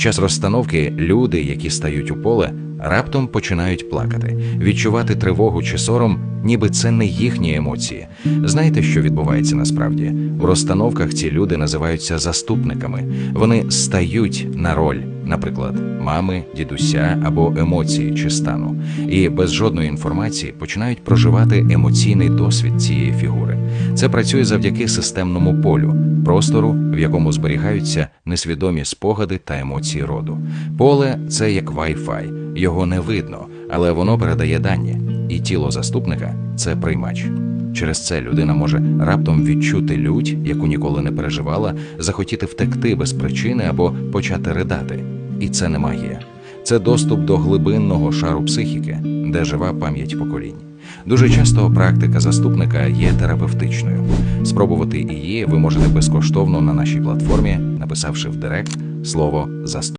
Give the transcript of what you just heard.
Час розстановки люди, які стають у поле, раптом починають плакати, відчувати тривогу чи сором, ніби це не їхні емоції. Знаєте, що відбувається насправді? У розстановках ці люди називаються заступниками. Вони стають на роль, наприклад, мами, дідуся або емоції чи стану, і без жодної інформації починають проживати емоційний досвід цієї фігури. Це працює завдяки системному полю, простору, в якому зберігаються несвідомі спогади та емоції роду. Поле це як Wi-Fi, його не видно, але воно передає дані, і тіло заступника це приймач. Через це людина може раптом відчути лють, яку ніколи не переживала, захотіти втекти без причини або почати ридати. І це не магія. Це доступ до глибинного шару психіки, де жива пам'ять поколінь. Дуже часто практика заступника є терапевтичною. Спробувати її ви можете безкоштовно на нашій платформі, написавши в Директ слово заступник.